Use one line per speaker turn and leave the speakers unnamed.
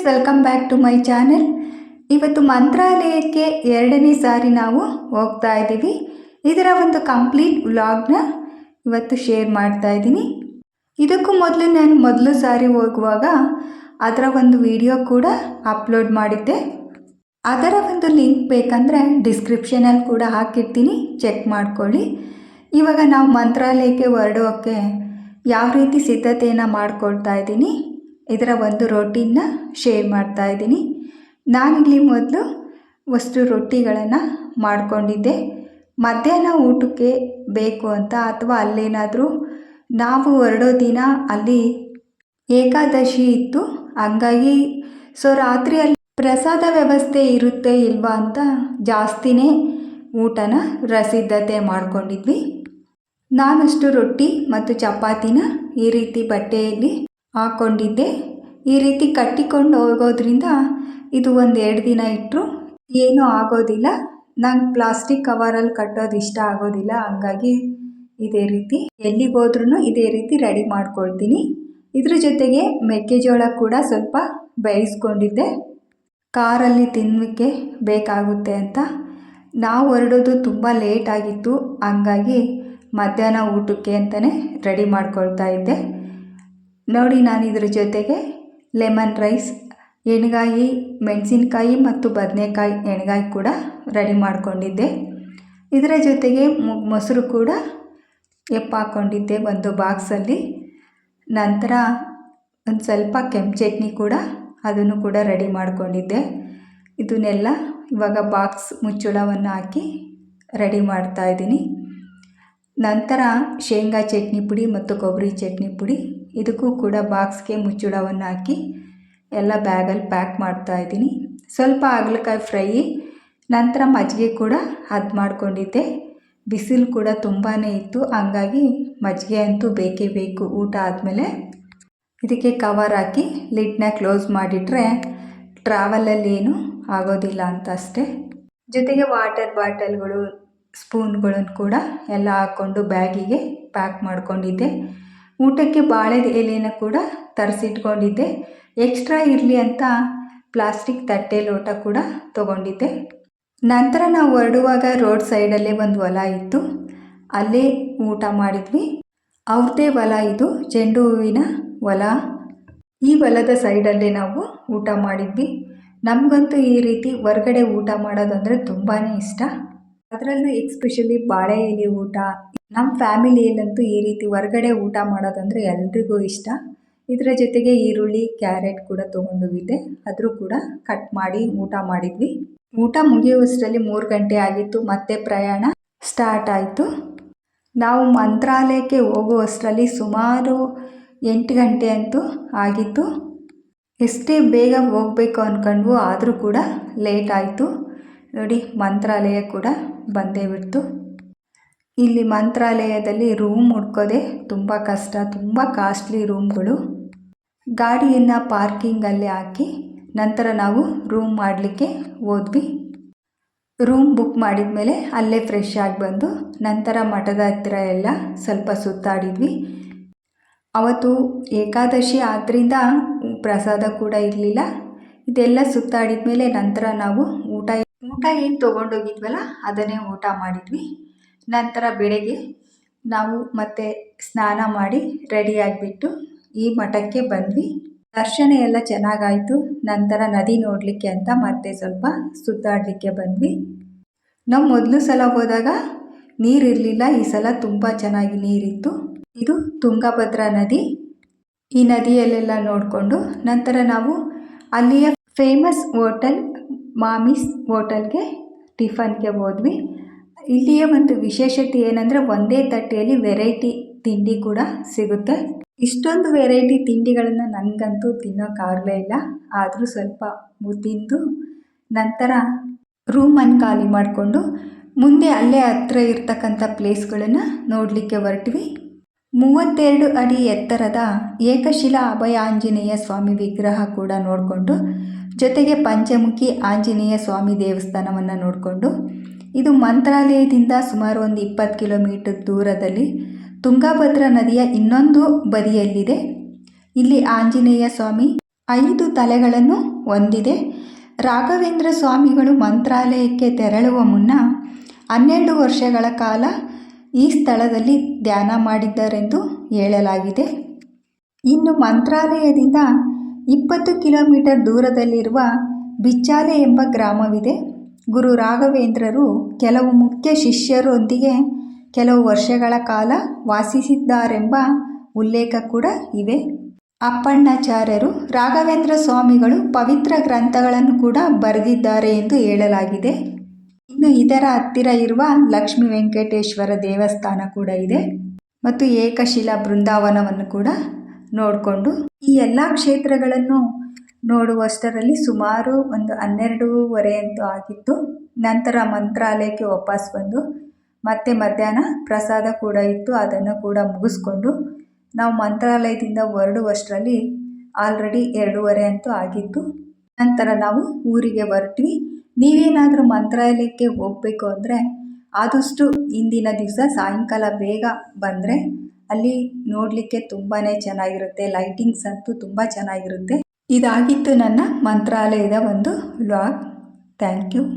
Friends welcome back to my channel ಇವತ್ತು ಮಂತ್ರಾಲಯಕ್ಕೆ ಎರಡನೇ ಸಾರಿ ನಾವು ಹೋಗ್ತಾ ಇದ್ದೀವಿ. ಇದರ ಒಂದು ಕಂಪ್ಲೀಟ್ ವ್ಲಾಗ್ನ ಇವತ್ತು ಶೇರ್ ಮಾಡ್ತಾ ಇದ್ದೀನಿ. ಇದಕ್ಕೂ ಮೊದಲು ನಾನು ಮೊದಲು ಸಾರಿ ಹೋಗುವಾಗ ಅದರ ಒಂದು ವಿಡಿಯೋ ಕೂಡ ಅಪ್ಲೋಡ್ ಮಾಡಿದ್ದೆ. ಅದರ ಒಂದು ಲಿಂಕ್ ಬೇಕಂದರೆ ಡಿಸ್ಕ್ರಿಪ್ಷನಲ್ಲಿ ಕೂಡ ಹಾಕಿರ್ತೀನಿ. ಚೆಕ್ ಮಾಡ್ಕೊಳ್ಳಿ. ಇವಾಗ ನಾವು ಮಂತ್ರಾಲಯಕ್ಕೆ ಹೊರಡೋಕ್ಕೆ ಯಾವ ರೀತಿ ಸಿದ್ಧತೆಯನ್ನು ಮಾಡ್ಕೊಳ್ತಾ ಇದ್ದೀನಿ. ಇದರ ಒಂದು ರೊಟ್ಟಿನ ಶೇರ್ ಮಾಡ್ತಾ ಇದ್ದೀನಿ. ನಾನಿಲ್ಲಿ ಮೊದಲು ವಸ್ತು ರೊಟ್ಟಿಗಳನ್ನು ಮಾಡಿಕೊಂಡಿದ್ದೆ. ಮಧ್ಯಾಹ್ನ ಊಟಕ್ಕೆ ಬೇಕು ಅಂತ ಅಥವಾ ಅಲ್ಲೇನಾದರೂ ನಾವು ಹೊರಡೋ ದಿನ ಅಲ್ಲಿ ಏಕಾದಶಿ ಇತ್ತು. ಹಂಗಾಗಿ ಸೊ ರಾತ್ರಿಯಲ್ಲಿ ಪ್ರಸಾದ ವ್ಯವಸ್ಥೆ ಇರುತ್ತೆ ಇಲ್ವಾ ಅಂತ ಜಾಸ್ತಿನೇ ಊಟನ ರಸಿದ್ಧತೆ ಮಾಡಿಕೊಂಡಿದ್ವಿ. ನಾನಷ್ಟು ರೊಟ್ಟಿ ಮತ್ತು ಚಪಾತಿನ ಈ ರೀತಿ ಬಟ್ಟೆಯಲ್ಲಿ ಹಾಕ್ಕೊಂಡಿದ್ದೆ ಈ ರೀತಿ ಕಟ್ಟಿಕೊಂಡು ಹೋಗೋದ್ರಿಂದ ಇದು ಒಂದು ಎರಡು ದಿನ ಇಟ್ಟರು ಏನೂ ಆಗೋದಿಲ್ಲ. ನಂಗೆ ಪ್ಲಾಸ್ಟಿಕ್ ಕವರಲ್ಲಿ ಕಟ್ಟೋದು ಇಷ್ಟ ಆಗೋದಿಲ್ಲ. ಹಂಗಾಗಿ ಇದೇ ರೀತಿ ಎಲ್ಲಿಗೋದ್ರೂ ಇದೇ ರೀತಿ ರೆಡಿ ಮಾಡ್ಕೊಳ್ತೀನಿ. ಇದ್ರ ಜೊತೆಗೆ ಮೆಕ್ಕೆಜೋಳ ಕೂಡ ಸ್ವಲ್ಪ ಬೇಯಿಸ್ಕೊಂಡಿದ್ದೆ. ಕಾರಲ್ಲಿ ತಿನ್ನಲಿಕ್ಕೆ ಬೇಕಾಗುತ್ತೆ ಅಂತ. ನಾವು ಹೊರಡೋದು ತುಂಬ ಲೇಟ್ ಆಗಿತ್ತು. ಹಂಗಾಗಿ ಮಧ್ಯಾಹ್ನ ಊಟಕ್ಕೆ ಅಂತಲೇ ರೆಡಿ ಮಾಡ್ಕೊಳ್ತಾ ಇದ್ದೆ. ನೋಡಿ ನಾನು ಇದ್ರ ಜೊತೆಗೆ ಲೆಮನ್ ರೈಸ್, ಎಣ್ಗಾಯಿ, ಮೆಣಸಿನ್ಕಾಯಿ ಮತ್ತು ಬದನೆಕಾಯಿ ಎಣ್ಗಾಯಿ ಕೂಡ ರೆಡಿ ಮಾಡಿಕೊಂಡಿದ್ದೆ. ಇದರ ಜೊತೆಗೆ ಮೊಸರು ಕೂಡ ಎಪ್ಪಾಕೊಂಡಿದ್ದೆ ಒಂದು ಬಾಕ್ಸಲ್ಲಿ. ನಂತರ ಒಂದು ಸ್ವಲ್ಪ ಕೆಂಪು ಚಟ್ನಿ ಕೂಡ ಅದನ್ನು ಕೂಡ ರೆಡಿ ಮಾಡಿಕೊಂಡಿದ್ದೆ. ಇದನ್ನೆಲ್ಲ ಇವಾಗ ಬಾಕ್ಸ್ ಮುಚ್ಚಳವನ್ನು ಹಾಕಿ ರೆಡಿ ಮಾಡ್ತಾಯಿದ್ದೀನಿ ನಂತರ ಶೇಂಗಾ ಚಟ್ನಿ ಪುಡಿ ಮತ್ತು ಕೊಬ್ಬರಿ ಚಟ್ನಿ ಪುಡಿ ಇದಕ್ಕೂ ಕೂಡ ಬಾಕ್ಸ್ಗೆ ಮುಚ್ಚಳವನ್ನು ಹಾಕಿ ಎಲ್ಲ ಬ್ಯಾಗಲ್ಲಿ ಪ್ಯಾಕ್ ಮಾಡ್ತಾ ಇದ್ದೀನಿ. ಸ್ವಲ್ಪ ಹಾಗಲಕಾಯಿ ಫ್ರೈ, ನಂತರ ಮಜ್ಜಿಗೆ ಕೂಡ ಅದು ಮಾಡಿಕೊಂಡಿದ್ದೆ. ಬಿಸಿಲು ಕೂಡ ತುಂಬಾ ಇತ್ತು, ಹಂಗಾಗಿ ಮಜ್ಜಿಗೆ ಅಂತೂ ಬೇಕೇ ಬೇಕು. ಊಟ ಆದಮೇಲೆ ಇದಕ್ಕೆ ಕವರ್ ಹಾಕಿ ಲಿಡ್ನ ಕ್ಲೋಸ್ ಮಾಡಿಟ್ರೆ ಟ್ರಾವೆಲಲ್ಲಿ ಏನು ಆಗೋದಿಲ್ಲ ಅಂತ ಅಷ್ಟೇ. ಜೊತೆಗೆ ವಾಟರ್ ಬಾಟಲ್ಗಳು ಸ್ಪೂನ್ಗಳನ್ನು ಕೂಡ ಎಲ್ಲ ಹಾಕ್ಕೊಂಡು ಬ್ಯಾಗಿಗೆ ಪ್ಯಾಕ್ ಮಾಡ್ಕೊಂಡಿದ್ದೆ. ಊಟಕ್ಕೆ ಬಾಳೆದ ಎಲೆನ ಕೂಡ ತರಿಸಿಟ್ಕೊಂಡಿದ್ದೆ. ಎಕ್ಸ್ಟ್ರಾ ಇರಲಿ ಅಂತ ಪ್ಲಾಸ್ಟಿಕ್ ತಟ್ಟೆ ಲೋಟ ಕೂಡ ತಗೊಂಡಿದ್ದೆ. ನಂತರ ನಾವು ಹೊರಡುವಾಗ ರೋಡ್ ಸೈಡಲ್ಲೇ ಒಂದು ಹೊಲ ಇತ್ತು. ಅಲ್ಲೇ ಊಟ ಮಾಡಿದ್ವಿ. ಅವ್ರದ್ದೇ ಹೊಲ ಇದು, ಚೆಂಡು ಹೂವಿನ ಹೊಲ. ಈ ಹೊಲದ ಸೈಡಲ್ಲೇ ನಾವು ಊಟ ಮಾಡಿದ್ವಿ. ನಮಗಂತೂ ಈ ರೀತಿ ಹೊರಗಡೆ ಊಟ ಮಾಡೋದಂದರೆ ತುಂಬಾ ಇಷ್ಟ. ಅದರಲ್ಲೂ ಎಕ್ಸ್ಪೆಷಲಿ ಬಾಳೆ ಎಲೆ ಊಟ ನಮ್ಮ ಫ್ಯಾಮಿಲಿಯಲ್ಲಂತೂ ಈ ರೀತಿ ಹೊರಗಡೆ ಊಟ ಮಾಡೋದಂದರೆ ಎಲ್ರಿಗೂ ಇಷ್ಟ. ಇದರ ಜೊತೆಗೆ ಈರುಳ್ಳಿ, ಕ್ಯಾರೆಟ್ ಕೂಡ ತೊಗೊಂಡೋಗಿದ್ದೆ. ಅದರೂ ಕೂಡ ಕಟ್ ಮಾಡಿ ಊಟ ಮಾಡಿದ್ವಿ. ಊಟ ಮುಗಿಯುವಷ್ಟರಲ್ಲಿ ಮೂರು ಗಂಟೆ ಆಗಿತ್ತು, ಮತ್ತೆ ಪ್ರಯಾಣ ಸ್ಟಾರ್ಟ್ ಆಯಿತು. ನಾವು ಮಂತ್ರಾಲಯಕ್ಕೆ ಹೋಗುವಷ್ಟರಲ್ಲಿ ಸುಮಾರು ಎಂಟು ಗಂಟೆ ಅಂತೂ ಆಗಿತ್ತು. ಎಷ್ಟೇ ಬೇಗ ಹೋಗಬೇಕು ಅಂದ್ಕೊಂಡ್ವು ಆದರೂ ಕೂಡ ಲೇಟ್ ಆಯಿತು. ನೋಡಿ, ಮಂತ್ರಾಲಯ ಕೂಡ ಬಂದೇ ಬಿಡ್ತು. ಇಲ್ಲಿ ಮಂತ್ರಾಲಯದಲ್ಲಿ ರೂಮ್ ಹುಡ್ಕೋದೆ ತುಂಬ ಕಷ್ಟ, ತುಂಬ ಕಾಸ್ಟ್ಲಿ ರೂಮ್ಗಳು. ಗಾಡಿಯನ್ನು ಪಾರ್ಕಿಂಗಲ್ಲಿ ಹಾಕಿ ನಂತರ ನಾವು ರೂಮ್ ಮಾಡಲಿಕ್ಕೆ ಹೋದ್ವಿ. ರೂಮ್ ಬುಕ್ ಮಾಡಿದ ಮೇಲೆ ಅಲ್ಲೇ ಫ್ರೆಶ್ ಆಗಿ ಬಂದು ನಂತರ ಮಠದ ಹತ್ತಿರ ಎಲ್ಲ ಸ್ವಲ್ಪ ಸುತ್ತಾಡಿದ್ವಿ. ಅವತ್ತು ಏಕಾದಶಿ ಆದ್ದರಿಂದ ಪ್ರಸಾದ ಕೂಡ ಇರಲಿಲ್ಲ. ಇದೆಲ್ಲ ಸುತ್ತಾಡಿದ ಮೇಲೆ ನಂತರ ನಾವು ಊಟ ಊಟ ಏನು ತೊಗೊಂಡೋಗಿದ್ವಲ್ಲ, ಅದನ್ನೇ ಊಟ ಮಾಡಿದ್ವಿ. ನಂತರ ಬೆಳಗ್ಗೆ ನಾವು ಮತ್ತೆ ಸ್ನಾನ ಮಾಡಿ ರೆಡಿ ಆಗಿಬಿಟ್ಟು ಈ ಮಠಕ್ಕೆ ಬಂದ್ವಿ. ದರ್ಶನ ಎಲ್ಲ ಚೆನ್ನಾಗಾಯಿತು. ನಂತರ ನದಿ ನೋಡಲಿಕ್ಕೆ ಅಂತ ಮತ್ತೆ ಸ್ವಲ್ಪ ಸುತ್ತಾಡಲಿಕ್ಕೆ ಬಂದ್ವಿ. ನಾವು ಮೊದಲು ಸಲ ಹೋದಾಗ ನೀರಿರಲಿಲ್ಲ ಈ ಸಲ ತುಂಬ ಚೆನ್ನಾಗಿ ನೀರಿತ್ತು. ಇದು ತುಂಗಭದ್ರಾ ನದಿ. ಈ ನದಿಯಲ್ಲೆಲ್ಲ ನೋಡಿಕೊಂಡು ನಂತರ ನಾವು ಅಲ್ಲಿಯ ಫೇಮಸ್ ಹೋಟೆಲ್ ಮಾಮಿಸ್ ಹೋಟೆಲ್ಗೆ ಟಿಫನ್ಗೆ ಹೋದ್ವಿ. ಇಲ್ಲಿಯ ಒಂದು ವಿಶೇಷತೆ ಏನಂದರೆ ಒಂದೇ ತಟ್ಟೆಯಲ್ಲಿ ವೆರೈಟಿ ತಿಂಡಿ ಕೂಡ ಸಿಗುತ್ತೆ. ಇಷ್ಟೊಂದು ವೆರೈಟಿ ತಿಂಡಿಗಳನ್ನು ನನಗಂತೂ ತಿನ್ನೋಕ್ಕಾಗಲೇ ಇಲ್ಲ. ಆದರೂ ಸ್ವಲ್ಪ ತಿಂದು ನಂತರ ರೂಮನ್ನು ಖಾಲಿ ಮಾಡಿಕೊಂಡು ಮುಂದೆ ಅಲ್ಲೇ ಹತ್ರ ಇರ್ತಕ್ಕಂಥ ಪ್ಲೇಸ್ಗಳನ್ನು ನೋಡಲಿಕ್ಕೆ ಹೊರಟ್ವಿ. ಮೂವತ್ತೆರಡು ಅಡಿ ಎತ್ತರದ ಏಕಶಿಲಾ ಅಭಯ ಆಂಜನೇಯ ಸ್ವಾಮಿ ವಿಗ್ರಹ ಕೂಡ ನೋಡಿಕೊಂಡು, ಜೊತೆಗೆ ಪಂಚಮುಖಿ ಆಂಜನೇಯ ಸ್ವಾಮಿ ದೇವಸ್ಥಾನವನ್ನು ನೋಡಿಕೊಂಡು, ಇದು ಮಂತ್ರಾಲಯದಿಂದ ಸುಮಾರು ಒಂದು ಇಪ್ಪತ್ತು ಕಿಲೋಮೀಟರ್ ದೂರದಲ್ಲಿ ತುಂಗಭದ್ರಾ ನದಿಯ ಇನ್ನೊಂದು ಬದಿಯಲ್ಲಿದೆ. ಇಲ್ಲಿ ಆಂಜನೇಯ ಸ್ವಾಮಿ ಐದು ತಲೆಗಳನ್ನು ಹೊಂದಿದೆ. ರಾಘವೇಂದ್ರ ಸ್ವಾಮಿಗಳು ಮಂತ್ರಾಲಯಕ್ಕೆ ತೆರಳುವ ಮುನ್ನ ಹನ್ನೆರಡು ವರ್ಷಗಳ ಕಾಲ ಈ ಸ್ಥಳದಲ್ಲಿ ಧ್ಯಾನ ಮಾಡಿದ್ದಾರೆಂದು ಹೇಳಲಾಗಿದೆ. ಇನ್ನು ಮಂತ್ರಾಲಯದಿಂದ ಇಪ್ಪತ್ತು ಕಿಲೋಮೀಟರ್ ದೂರದಲ್ಲಿರುವ ಬಿಚ್ಚಾಲೆ ಎಂಬ ಗ್ರಾಮವಿದೆ. ಗುರು ರಾಘವೇಂದ್ರರು ಕೆಲವು ಮುಖ್ಯ ಶಿಷ್ಯರೊಂದಿಗೆ ಕೆಲವು ವರ್ಷಗಳ ಕಾಲ ವಾಸಿಸಿದ್ದಾರೆಂಬ ಉಲ್ಲೇಖ ಕೂಡ ಇವೆ. ಅಪ್ಪಣ್ಣಾಚಾರ್ಯರು, ರಾಘವೇಂದ್ರ ಸ್ವಾಮಿಗಳು ಪವಿತ್ರ ಗ್ರಂಥಗಳನ್ನು ಕೂಡ ಬರೆದಿದ್ದಾರೆ ಎಂದು ಹೇಳಲಾಗಿದೆ. ಇನ್ನು ಇದರ ಹತ್ತಿರ ಇರುವ ಲಕ್ಷ್ಮಿ ವೆಂಕಟೇಶ್ವರ ದೇವಸ್ಥಾನ ಕೂಡ ಇದೆ. ಮತ್ತು ಏಕಶಿಲಾ ಬೃಂದಾವನವನ್ನು ಕೂಡ ನೋಡಿಕೊಂಡು ಈ ಎಲ್ಲ ಕ್ಷೇತ್ರಗಳನ್ನು ನೋಡುವಷ್ಟರಲ್ಲಿ ಸುಮಾರು ಒಂದು ಹನ್ನೆರಡೂವರೆ ಅಂತೂ ಆಗಿತ್ತು. ನಂತರ ಮಂತ್ರಾಲಯಕ್ಕೆ ವಾಪಸ್ ಬಂದು ಮತ್ತೆ ಮಧ್ಯಾಹ್ನ ಪ್ರಸಾದ ಕೂಡ ಇತ್ತು. ಅದನ್ನು ಕೂಡ ಮುಗಿಸ್ಕೊಂಡು ನಾವು ಮಂತ್ರಾಲಯದಿಂದ ಹೊರಡುವಷ್ಟರಲ್ಲಿ ಆಲ್ರೆಡಿ ಎರಡೂವರೆ ಅಂತೂ ಆಗಿತ್ತು. ನಂತರ ನಾವು ಊರಿಗೆ ಹೊರಟ್ವಿ. ನೀವೇನಾದರೂ ಮಂತ್ರಾಲಯಕ್ಕೆ ಹೋಗಬೇಕು ಅಂದರೆ ಆದಷ್ಟು ಇಂದಿನ ದಿವಸ ಸಾಯಂಕಾಲ ಬೇಗ ಬಂದರೆ ಅಲ್ಲಿ ನೋಡಲಿಕ್ಕೆ ತುಂಬಾ ಚೆನ್ನಾಗಿರುತ್ತೆ. ಲೈಟಿಂಗ್ಸ್ ಅಂತೂ ತುಂಬ ಚೆನ್ನಾಗಿರುತ್ತೆ. ಇದಾಗಿತ್ತು ನನ್ನ ಮಂತ್ರಾಲಯದ ಒಂದು ವ್ಲಾಗ್. Thank you.